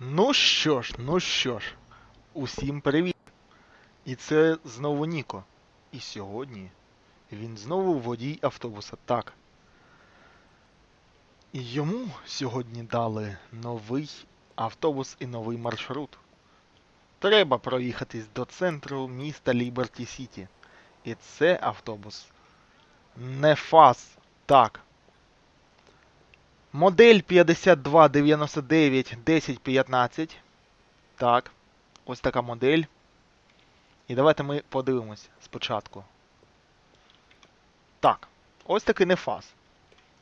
Ну що ж, ну що ж, усім привіт. І це знову Ніко. І сьогодні він знову водій автобуса. Так. І йому сьогодні дали новий автобус і новий маршрут. Треба проїхатись до центру міста Ліберті Сіті. І це автобус не ФАС. Так. Модель 5299 1015. Так. Ось така модель. І давайте ми подивимось спочатку. Так. Ось такий нефас.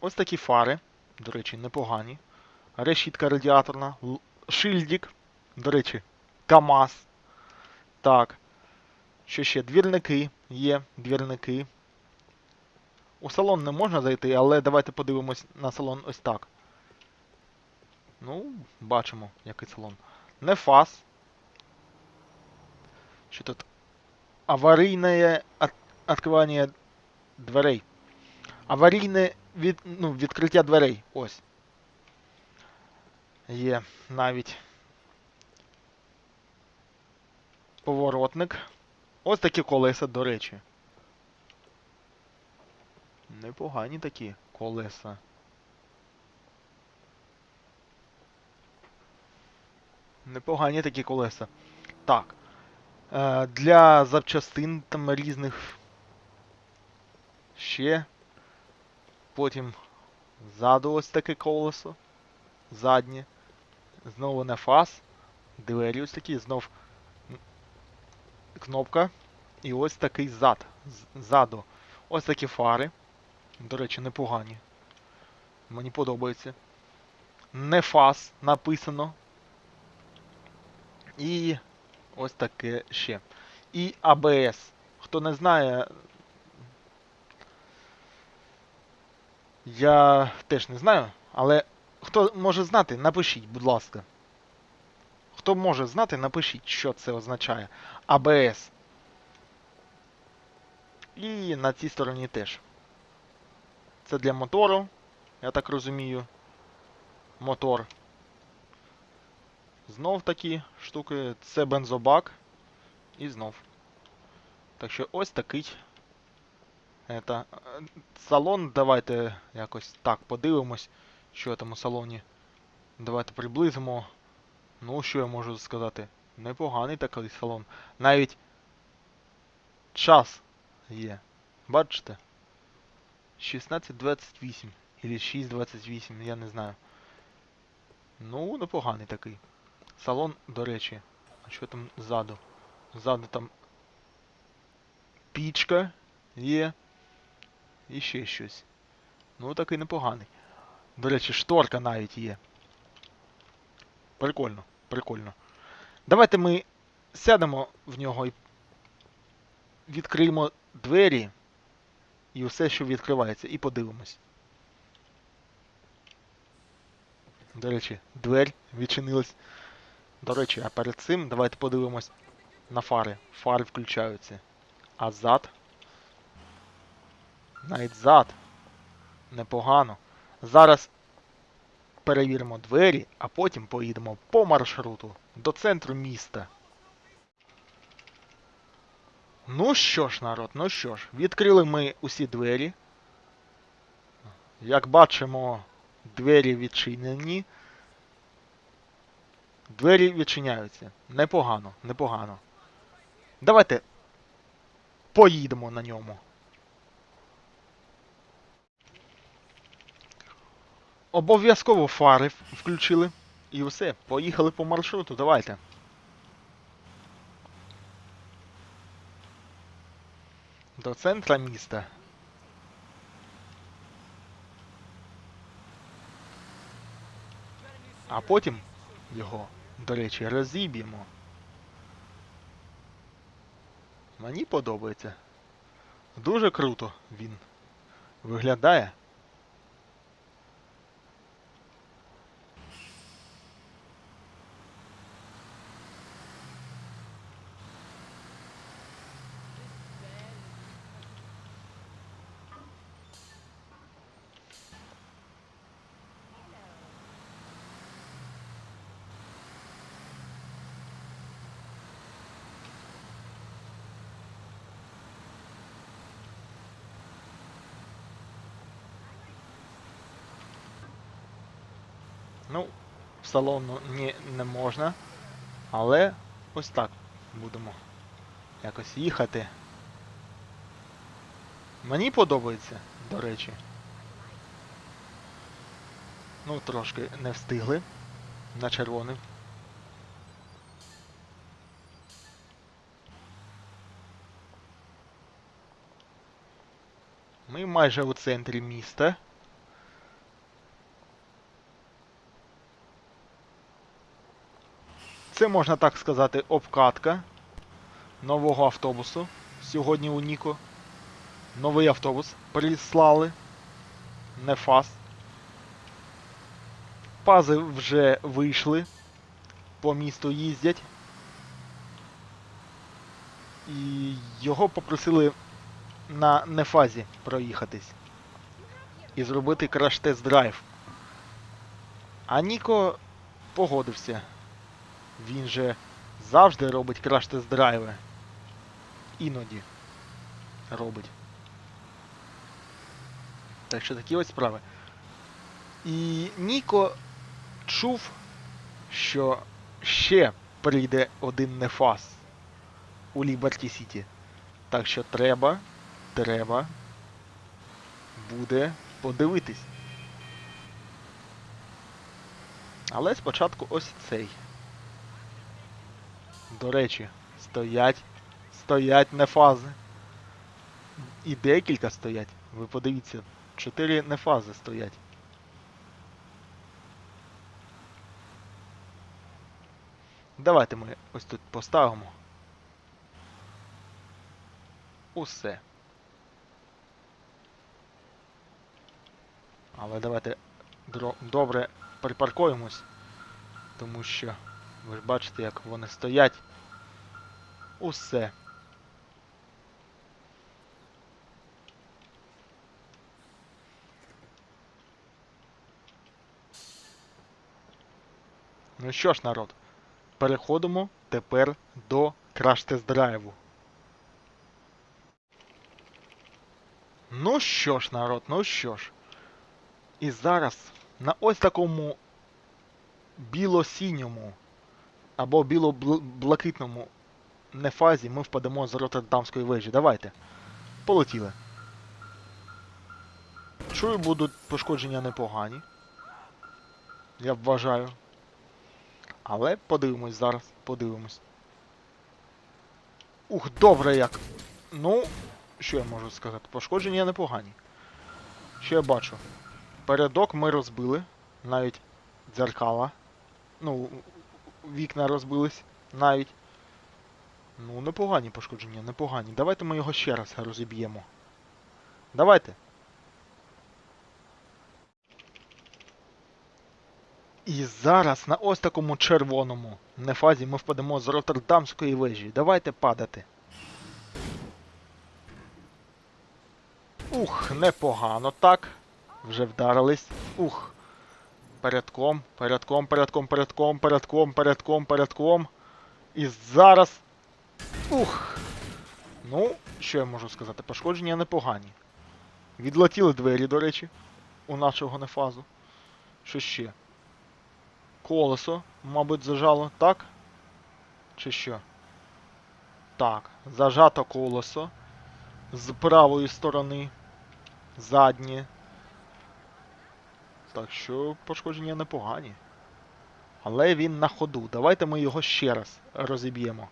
Ось такі фари. До речі, непогані. Решітка радіаторна. Шильдик. До речі, КАМАЗ. Так. Що ще? Двірники є. Двірники. У салон не можна зайти, але давайте подивимось на салон ось так. Ну, бачимо, який салон. Не фас. Що тут? Аварійне відкривання дверей. Аварійне від, ну, відкриття дверей. Ось. Є навіть поворотник. Ось такі колеса, до речі. Непогані такі колеса. Непогані такі колеса. Так. Е, для запчастин там різних. Ще. Потім ззаду ось таке колесо. Заднє. Знову не фас. Двері ось такі, знов кнопка. І ось такий зад. Ззаду. Ось такі фари. До речі, непогані. Мені подобається. Не фас написано. І ось таке ще. І ABS. Хто не знає. Я теж не знаю, але хто може знати, напишіть, будь ласка. Хто може знати, напишіть, що це означає. ABS. І на цій стороні теж. Це для мотору, я так розумію. Мотор. Знов такі штуки. Це бензобак. І знов. Так що ось такий. Это, е, салон, давайте якось так подивимось, що там у салоні. Давайте приблизимо. Ну, що я можу сказати? Непоганий такий салон. Навіть час є. Бачите? 16.28 или 6.28, я не знаю. Ну, непоганий такий. Салон, до речі. А що там ззаду? Ззаду там пічка є. І ще щось. Ну, такий непоганий. До речі, шторка навіть є. Прикольно, прикольно. Давайте ми сядемо в нього і відкриємо двері і все, що відкривається, і подивимось. До речі, двері відчинилась. До речі, а перед цим давайте подивимось на фари. Фари включаються. А зад? Навіть зад. Непогано. Зараз перевіримо двері, а потім поїдемо по маршруту до центру міста. Ну що ж, народ, ну що ж, відкрили ми усі двері. Як бачимо, двері відчинені. Двері відчиняються. Непогано, непогано. Давайте поїдемо на ньому. Обов'язково фари включили. І все, поїхали по маршруту, давайте. До центра міста. А потім його, до речі, розіб'ємо. Мені подобається. Дуже круто він виглядає. Ну, в салон ні, не можна. Але ось так будемо якось їхати. Мені подобається, до речі. Ну, трошки не встигли на червоний. Ми майже у центрі міста. Це можна так сказати обкатка нового автобусу. Сьогодні у Ніко. Новий автобус прислали. Не фаст. Пази вже вийшли. По місту їздять. І його попросили на нефазі проїхатись. І зробити краш-тест драйв. А Ніко погодився. Він же завжди робить краш-тест драйви. Іноді робить. Так що такі ось справи. І Ніко чув, що ще прийде один нефас у Ліберті Сіті. Так що треба, треба буде подивитись. Але спочатку ось цей. До речі, стоять, стоять нефази. І декілька стоять. Ви подивіться, чотири нефази стоять. Давайте ми ось тут поставимо. Усе. Але давайте добре припаркуємось, тому що ви ж бачите, як вони стоять. Усе. Ну що ж, народ, переходимо тепер до краш-тест-драйву. Ну що ж, народ, ну що ж. І зараз на ось такому біло-синьому або біло-блакитному нефазі ми впадемо з Роттердамської вежі. Давайте. Полетіли. Чую, будуть пошкодження непогані. Я вважаю. Але подивимось зараз, подивимось. Ух, добре як. Ну, що я можу сказати? Пошкодження непогані. Що я бачу? Передок ми розбили, навіть дзеркала. Ну, вікна розбились навіть. Ну, непогані пошкодження, непогані. Давайте ми його ще раз розіб'ємо. Давайте. І зараз на ось такому червоному нефазі ми впадемо з Роттердамської вежі. Давайте падати. Ух, непогано так. Вже вдарились. Ух. Передком, передком, передком, передком, передком, передком, передком. І зараз. Ух. Ну, що я можу сказати? Пошкодження непогані. Відлетіли двері, до речі, у нашого нефазу. Що ще? Колесо, мабуть, зажало, так? Чи що? Так, зажато колесо. З правої сторони. Заднє. Так що пошкодження непогані. Але він на ходу. Давайте ми його ще раз розіб'ємо.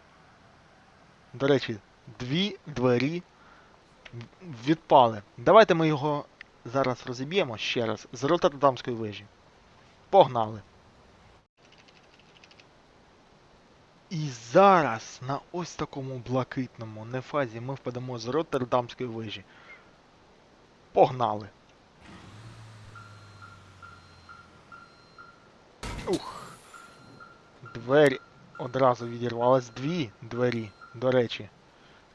До речі, дві двері відпали. Давайте ми його зараз розіб'ємо ще раз з Роттердамської вежі. Погнали! І зараз на ось такому блакитному нефазі ми впадемо з Роттердамської вежі. Погнали! Ух. Двері одразу відірвалась. Дві двері, до речі.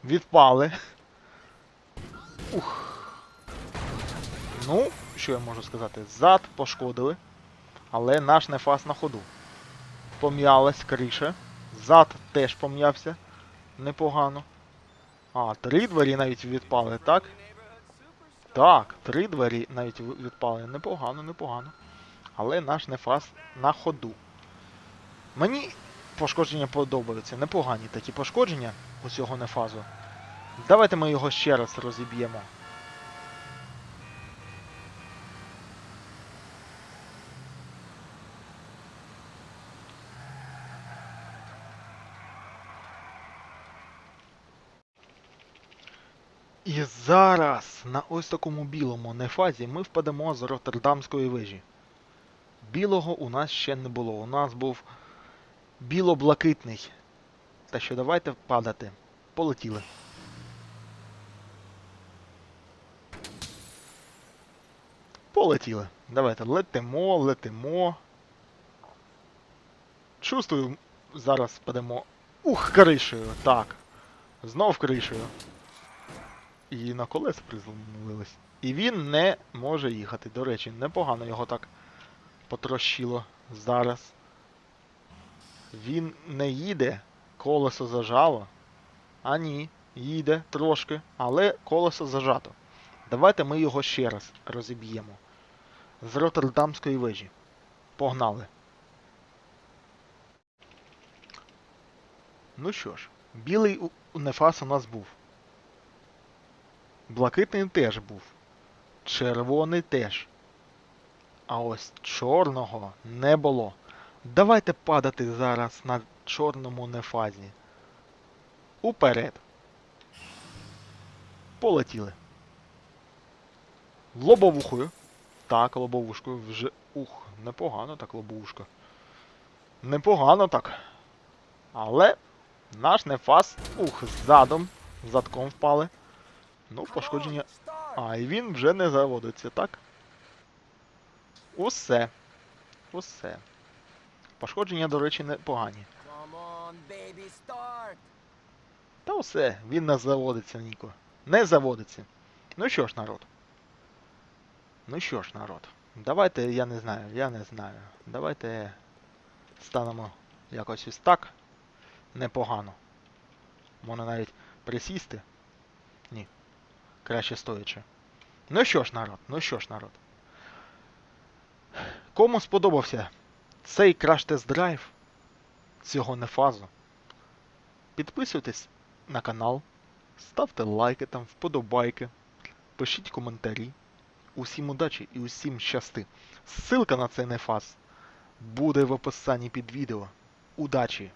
Відпали. Ух. Ну, що я можу сказати? Зад пошкодили. Але наш нефас на ходу. Пом'ялась криша. Зад теж пом'явся. Непогано. А, три двері навіть відпали, так? Так, три двері навіть відпали. Непогано, непогано. Але наш нефас на ходу. Мені пошкодження подобаються. Непогані такі пошкодження у цього нефазу. Давайте ми його ще раз розіб'ємо. І зараз на ось такому білому нефазі ми впадемо з Роттердамської вежі. Білого у нас ще не було. У нас був біло-блакитний. Та що давайте падати. Полетіли. Полетіли. Давайте летимо, летимо. Чувствую, зараз падемо. Ух, кришею. Так. Знов кришею. І на колеса приземлились. І він не може їхати. До речі, непогано його так потрощило зараз. Він не їде, колесо зажало. А ні, їде трошки, але колесо зажато. Давайте ми його ще раз розіб'ємо. З Роттердамської вежі. Погнали. Ну що ж, білий Нефас у нас був. Блакитний теж був. Червоний теж. А ось чорного не було. Давайте падати зараз на чорному нефазі. Уперед. Полетіли. Лобовухою. Так, лобовушкою вже. Ух, непогано так лобовушка. Непогано так. Але наш нефас. Ух, задом. Задком впали. Ну, пошкодження. А, і він вже не заводиться, так? Усе. Усе. Пошкодження, до речі, непогані. Та усе, він не заводиться, Ніко. Не заводиться. Ну що ж, народ. Ну що ж, народ. Давайте, я не знаю, я не знаю. Давайте станемо якось ось так. Непогано. Можна навіть присісти. Ні. Краще стоячи. Ну що ж, народ, ну що ж, народ. Кому сподобався цей краш-тест-драйв цього нефазу? Підписуйтесь на канал, ставте лайки там, вподобайки, пишіть коментарі. Усім удачі і усім щасти. Ссылка на цей нефаз буде в описанні під відео. Удачі!